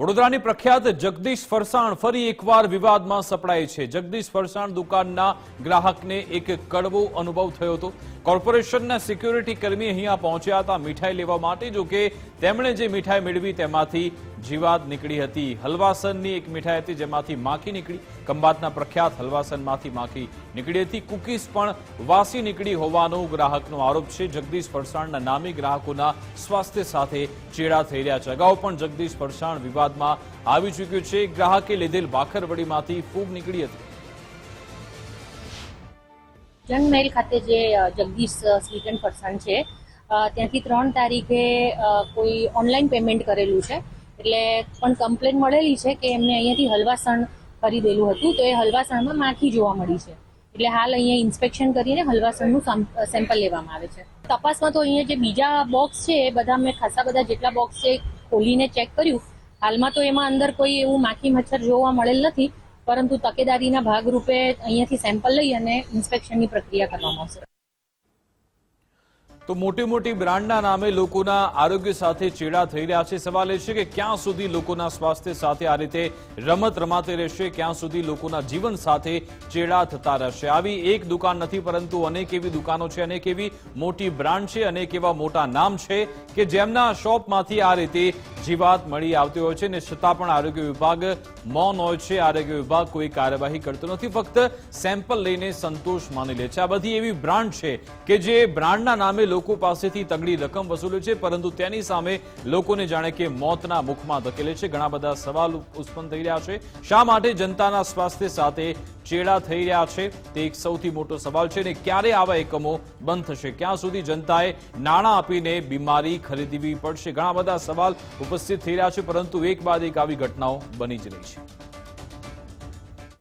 વડોદરાની પ્રખ્યાત જગદીશ ફરસાણ ફરી એકવાર વિવાદમાં સપડાય છે. જગદીશ ફરસાણ દુકાનના ગ્રાહકને એક કડવો અનુભવ થયો હતો. કોર્પોરેશનના સિક્યુરિટી કર્મી અહીંયા પહોંચ્યા હતા મીઠાઈ લેવા માટે. જો કે તેમણે જે મીઠાઈ મેળવી તેમાંથી જીવાત નીકળી હતી. હલવાસનની એક મીઠાઈ હતી જેમાંથી માખી નીકળી. ખંભાતના પ્રખ્યાત હલવાસનમાંથી માખી નીકળી હતી. કુકીઝ પણ વાસી નીકળી હોવાનો ગ્રાહકનો આરોપ છે. જગદીશ ફરસાણના નામી ગ્રાહકોના સ્વાસ્થ્ય સાથે ચેડા થઈ રહ્યા છે. અગાઉ પણ જગદીશ ફરસાણ વિવાદમાં આવી ચૂક્યું છે. ગ્રાહકે લીધેલ ભાખરવડીમાંથી ફૂગ નીકળી હતી. જંગ મહેલ ખાતે જે જગદીશ સ્વીટ એન્ડ ફરસાણ છે ત્યાંથી ત્રણ તારીખે કોઈ ઓનલાઈન પેમેન્ટ કરેલું છે. એટલે પણ કમ્પ્લેન મળેલી છે કે એમને અહીંયાથી હલવાસણ ખરીદેલું હતું, તો એ હલવાસણમાં માખી જોવા મળી છે. એટલે હાલ અહીંયા ઇન્સ્પેક્શન કરીને હલવાસણનું સેમ્પલ લેવામાં આવે છે. તપાસમાં તો અહીંયા જે બીજા બોક્સ છે, એ બધા મેં ખાસા બધા જેટલા બોક્સ છે ખોલીને ચેક કર્યું. હાલમાં તો એમાં અંદર કોઈ એવું માખી મચ્છર જોવા મળેલ નથી. પરંતુ તકેદારીના ભાગરૂપે અહીંયાથી સેમ્પલ લઈ અને ઇન્સ્પેક્શનની પ્રક્રિયા કરવામાં આવશે. તો મોટી મોટી બ્રાન્ડના નામે લોકોના આરોગ્ય સાથે ચેડા થઈ રહ્યા છે. સવાલ એ છે કે ક્યાં સુધી લોકોના સ્વાસ્થ્ય સાથે આ રીતે રમત રમાતી રહેશે? ક્યાં સુધી લોકોના જીવન સાથે ચેડા થતા રહેશે? આવી એક દુકાન નથી, પરંતુ અનેક એવી દુકાનો છે, અનેક એવી મોટી બ્રાન્ડ છે, અનેક એવા મોટા નામ છે કે જેમના શોપમાંથી આ રીતે જીવાત મળી આવતી હોય છે ને છતાં પણ આરોગ્ય વિભાગ મૌન હોય છે. આરોગ્ય વિભાગ કોઈ કાર્યવાહી કરતો નથી. ફક્ત સેમ્પલ લઈને સંતોષ માની લે છે. આ બધી એવી બ્રાન્ડ છે કે જે બ્રાન્ડના નામે લોકો પાસેથી તગડી રકમ વસૂલે છે, પરંતુ તેની સામે લોકોને જાણે કે મોતના મુખમાં ધકેલે છે. ઘણા બધા સવાલ ઉત્પન્ન થઈ રહ્યા છે. શા માટે જનતાના સ્વાસ્થ્ય સાથે ચેડા થઈ રહ્યા છે. તે એક સૌથી મોટો સવાલ છે અને ક્યારે આવા એકમો બંધ થશે? ક્યાં સુધી જનતાએ નાણાં આપીને બીમારી ખરીદવી પડશે? ઘણા બધા સવાલ ઉપસ્થિત થઈ રહ્યા છે, પરંતુ એક બાદ એક આવી ઘટનાઓ બની જ રહી છે.